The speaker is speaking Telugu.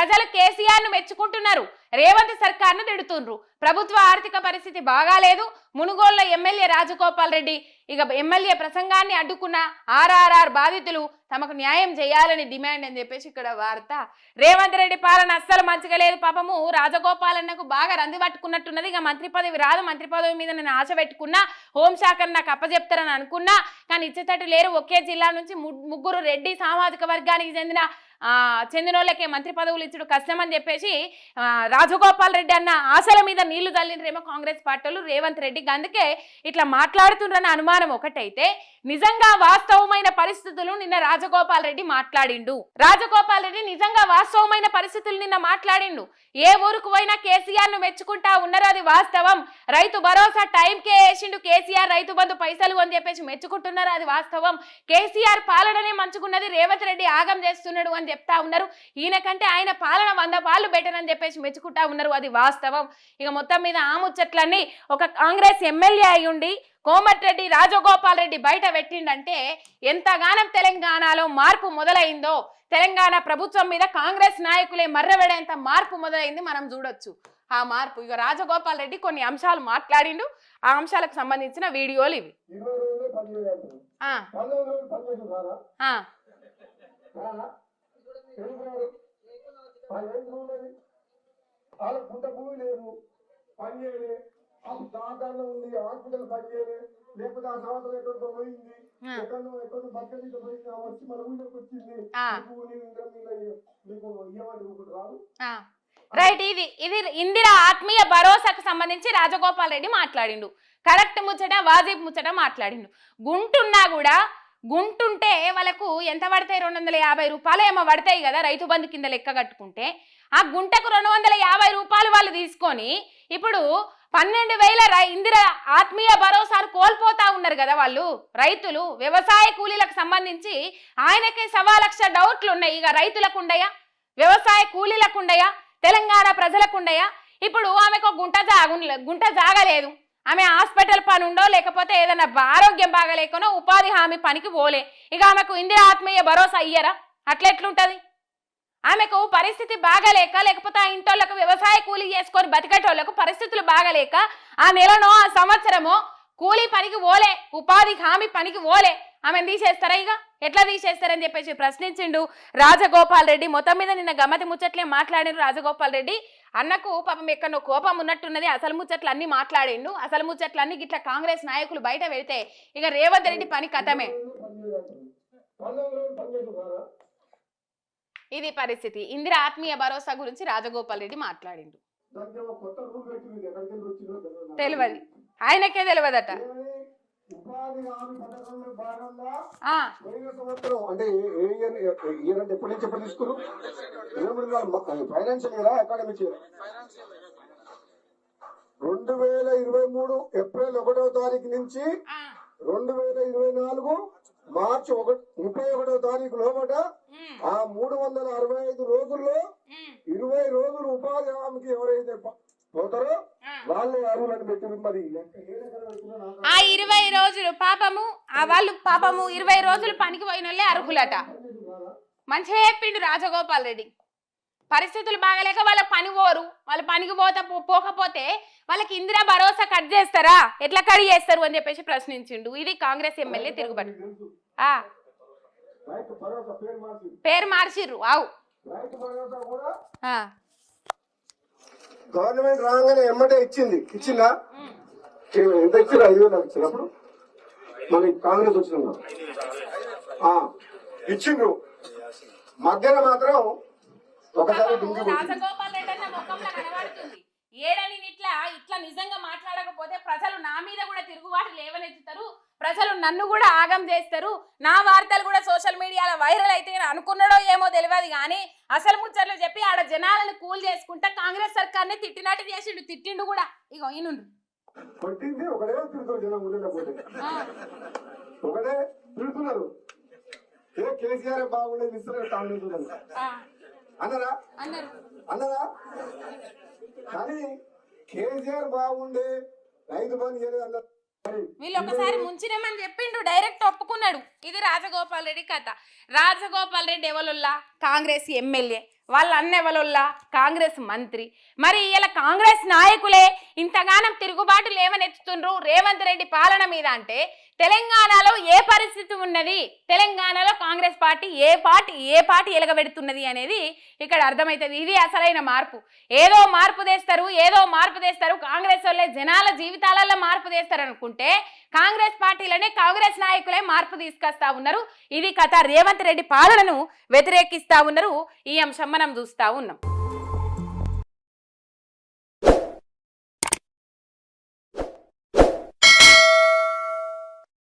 ప్రజలు కేసీఆర్ను మెచ్చుకుంటున్నారు. రేవంత్ సర్కార్ను తిడుతుండ్రు. ప్రభుత్వ ఆర్థిక పరిస్థితి బాగాలేదు. మునుగోళ్ళ ఎమ్మెల్యే రాజగోపాల్ రెడ్డి ఇక ఎమ్మెల్యే ప్రసంగాన్ని అడ్డుకున్న ఆర్ఆర్ఆర్ బాధితులు తమకు న్యాయం చేయాలని డిమాండ్ అని చెప్పేసి ఇక్కడ వార్త. రేవంత్ రెడ్డి పాలన అస్సలు మంచిగా లేదు. పాపము రాజగోపాలన్నకు బాగా రంది పట్టుకున్నట్టున్నది. ఇక మంత్రి పదవి రాదు. మంత్రి పదవి మీద నేను ఆశ పెట్టుకున్నా హోంశాఖను నాకు అప్పజెప్తారని అనుకున్నా. కానీ ఇచ్చేటట్టు లేరు. ఒకే జిల్లా నుంచి ముగ్గురు రెడ్డి సామాజిక వర్గానికి చెందిన చెందిన వాళ్ళకే మంత్రి పదవులు ఇచ్చడం కష్టమని చెప్పేసి రాజగోపాల్ రెడ్డి అన్న ఆశల మీద నీళ్ళు చల్లినరేమో కాంగ్రెస్ పార్టీలు రేవంత్ రెడ్డికి అందుకే ఇట్లా మాట్లాడుతుండ్రన్న అనుమానం ఒకటైతే నిజంగా వాస్తవమైన పరిస్థితులు నిన్న రాజగోపాల్ రెడ్డి మాట్లాడిండు. రాజగోపాల్ రెడ్డి నిజంగా వాస్తవమైన పరిస్థితులు నిన్న మాట్లాడిండు. ఏ ఊరుకు పోయినా కేసీఆర్ను మెచ్చుకుంటా ఉన్నారు అది వాస్తవం. రైతు భరోసా టైంకే వేసిండు కేసీఆర్ రైతు బంధు పైసలు అని చెప్పేసి మెచ్చుకుంటున్నారు అది వాస్తవం. కేసీఆర్ పాలననే మంచుకున్నది రేవంత్ రెడ్డి ఆగం చేస్తున్నాడు అని చెప్తా ఉన్నారు. ఈయన కంటే ఆయన పాలన వంద పాలు బెటర్ అని చెప్పేసి మెచ్చుకుంటా ఉన్నారు. అది వాస్తవం. ఇక మొత్తం మీద ఆ ముచ్చట్లన్నీ ఒక కాంగ్రెస్ ఎమ్మెల్యే అయి ఉండి కోమటిరెడ్డి రాజగోపాల్ రెడ్డి బయట పెట్టిండంటే ఎంతగానం తెలంగాణలో మార్పు మొదలైందో తెలంగాణ ప్రభుత్వం మీద కాంగ్రెస్ నాయకులే మర్రవేడేంత మార్పు మొదలైంది మనం చూడొచ్చు. ఆ మార్పు ఇక రాజగోపాల్ రెడ్డి కొన్ని అంశాలు మాట్లాడిండు. ఆ అంశాలకు సంబంధించిన వీడియోలు ఇవి. ఆ, వాళ్ళకు పుట్ట భూమి లేదు. పని చేయలే అప్పుడు దాదాపు ఉంది హాస్పిటల్ పని చేయలే లేకపోతే ఆ సంవత్సరం ఎక్కడికో పోయింది. ఎక్కడో ఎక్కడో బతకనీకి పోయింది. ఆ వచ్చి మన ఊళ్ళోకి వచ్చింది. నీకు మీద నీకు రాదు. రైట్ ఇది ఇది ఇందిరా ఆత్మీయ భరోసాకు సంబంధించి రాజగోపాల్ రెడ్డి మాట్లాడిండు. కరెక్ట్ ముచ్చట వాజిబ్ ముచ్చట మాట్లాడిండు. గుంటున్నా కూడా గుంటుంటే వాళ్ళకు ఎంత పడతాయి రెండు వందల యాభై రూపాయలు ఏమో పడతాయి కదా రైతు బంధు కింద లెక్క కట్టుకుంటే ఆ గుంటకు రెండు వందల యాభై తీసుకొని ఇప్పుడు పన్నెండు వేల ఇందిర ఆత్మీయ భరోసాను కోల్పోతా ఉన్నారు కదా వాళ్ళు రైతులు వ్యవసాయ కూలీలకు సంబంధించి ఆయనకి సవా లక్ష డౌట్లు ఉన్నాయి ఇక రైతులకు ఉండయా? వ్యవసాయ కూలీలకు ఉండయా? తెలంగాణ ప్రజలకు ఉండయా? ఇప్పుడు ఆమెకు గుంట జాగు గుంట జాగలేదు. ఆమె హాస్పిటల్ పని ఉండో లేకపోతే ఏదైనా ఆరోగ్యం బాగలేకనో ఉపాధి హామీ పనికి పోలే. ఇక ఆమెకు ఇందిరా ఆత్మీయ భరోసా అయ్యారా అట్లెట్లుంటది ఆమెకు పరిస్థితి బాగాలేక లేకపోతే ఆ ఇంటోళ్ళకు వ్యవసాయ కూలీ చేసుకొని బతికేటోళ్ళకు పరిస్థితులు బాగాలేక ఆ నెలనో ఆ సంవత్సరమో కూలీ పనికి ఓలే ఉపాధి హామీ పనికి ఓలే ఆమెను తీసేస్తారా ఇక? ఎట్లా తీసేస్తారని చెప్పేసి ప్రశ్నించిండు రాజగోపాల్ రెడ్డి. మొత్తం మీద నిన్న గమ్మతి ముచ్చట్లే మాట్లాడిన రాజగోపాల్ రెడ్డి. అన్నకు పాపం ఎక్కడో కోపం ఉన్నట్టున్నది అసలు ముచ్చట్లు అన్ని మాట్లాడిండు. అసలు ముచ్చట్లు అన్ని ఇట్లా కాంగ్రెస్ నాయకులు బయట పెడితే ఇక రేవంత్ రెడ్డి పని కథమే పని చేయాలి పంతొమ్మిది రోజులు పని చేసి రారా ఇది పరిస్థితి. ఇందిరా ఆత్మీయ భరోసా గురించి రాజగోపాల్ రెడ్డి మాట్లాడిండు. తెలియదు నాకు. తెలియదు. ఆయనకే తెలియదట. అంటే ఎప్పటి నుంచి ఎప్పుడు తీసుకురు? ఫైనాన్షియల్ అకాడమిక్ రెండు వేల ఇరవై మూడు ఏప్రిల్ ఒకటో తారీఖు నుంచి రెండు వేల ఇరవై నాలుగు మార్చి ఒకటి ముప్పై ఒకటో తారీఖు లోపల ఆ మూడు వందల అరవై ఐదు రోజుల్లో ఇరవై రోజులు ఉపాధి హామీకి ఎవరైతే పోతారో. వాళ్ళే అర్హులని పెట్టింది మరి. ఆ ఇరవై రోజులు పాపము ఆ వాళ్ళు పాపము ఇరవై రోజులు పనికి పోయిన వాళ్ళే అర్హులట? మంచిగా చెప్పిండు రాజగోపాల్ రెడ్డి. పరిస్థితులు బాగలేక వాళ్ళ పని పోరు. వాళ్ళ పనికి పోతే పోకపోతే వాళ్ళకి ఇందిరా భరోసా కట్ చేస్తారా? ఎట్లా కట్ చేస్తారు అని చెప్పేసి ప్రశ్నించిండు. ఇది కాంగ్రెస్ ఎమ్మెల్యే తిరుగుబాటు. పేరు మార్చి పేరు మార్చిర్రు ఆ, గవర్నమెంట్ రాగానే ఎమ్మటే ఇచ్చింది. ఇచ్చిందా? ఎంత ఇచ్చింది ఐదు వేలు ఇచ్చినప్పుడు? మన కాంగ్రెస్ వచ్చిన ఇచ్చిండ్రు. మధ్యలో మాత్రం ఒకసారి ఏడని ఇట్లా ఇట్లా నిజంగా మాట్లాడకపోతే ప్రజలు నా మీద కూడా తిరుగుబాటు లేవనెత్తుతారు. ప్రజలు నన్ను కూడా ఆగం చేస్తారు. నా వార్తలు కూడా సోషల్ మీడియాలో వైరల్ అయితే అనుకున్నాడో ఏమో తెలియదు కానీ అసలు ముచ్చట్లు చెప్పి ఆడ జనాలను కూల్ చేసుకుంటా కాంగ్రెస్ సర్కార్ని తిట్టినట్టు చేసిండు. తిట్టిండు కూడా. ఇగో ఈయన కొట్టింది ఒకటే తిరుగుతారు జనం ఉండలేకపోతే ఒకటే తిరుగుతున్నారు ఏ కేసీఆర్ బాగుండేది ఇస్తారు కాంగ్రెస్ వాళ్ళు. అన్నారా? అన్నారు. అన్నారా? కానీ కేసీఆర్ బాగుండే రైతు బంధు చేయలేదు వీళ్ళు ఒకసారి ముంచినేమని చెప్పిండు డైరెక్ట్ ఒప్పుకున్నాడు. ఇది రాజగోపాల్ రెడ్డి కథ. రాజగోపాల్ రెడ్డి ఎవరుల్లా కాంగ్రెస్ ఎమ్మెల్యే. వాళ్ళ అన్న ఎవరుల్లా కాంగ్రెస్ మంత్రి. మరి ఇలా కాంగ్రెస్ నాయకులే ఇంతగానం తిరుగుబాటు లేవనెత్తుతుండ్రు. రేవంత్ రెడ్డి పాలన మీద అంటే తెలంగాణలో ఏ పరిస్థితి ఉన్నది? తెలంగాణలో కాంగ్రెస్ పార్టీ ఏ పార్టీ ఏ పార్టీ ఎలగబెడుతున్నది అనేది ఇక్కడ అర్థమవుతుంది ఇది అసలైన మార్పు. ఏదో మార్పు తెస్తారు ఏదో మార్పు తెస్తారు. కాంగ్రెస్ వాళ్ళే జనాల జీవితాలలో మార్పు తెస్తారు అనుకుంటే కాంగ్రెస్ పార్టీలోనే కాంగ్రెస్ నాయకులే మార్పు తీసుకొస్తా ఉన్నారు. ఇది కథ రేవంత్ రెడ్డి పాలనను వ్యతిరేకిస్తా ఉన్నారు. ఈ అంశం మనం చూస్తా ఉన్నాం.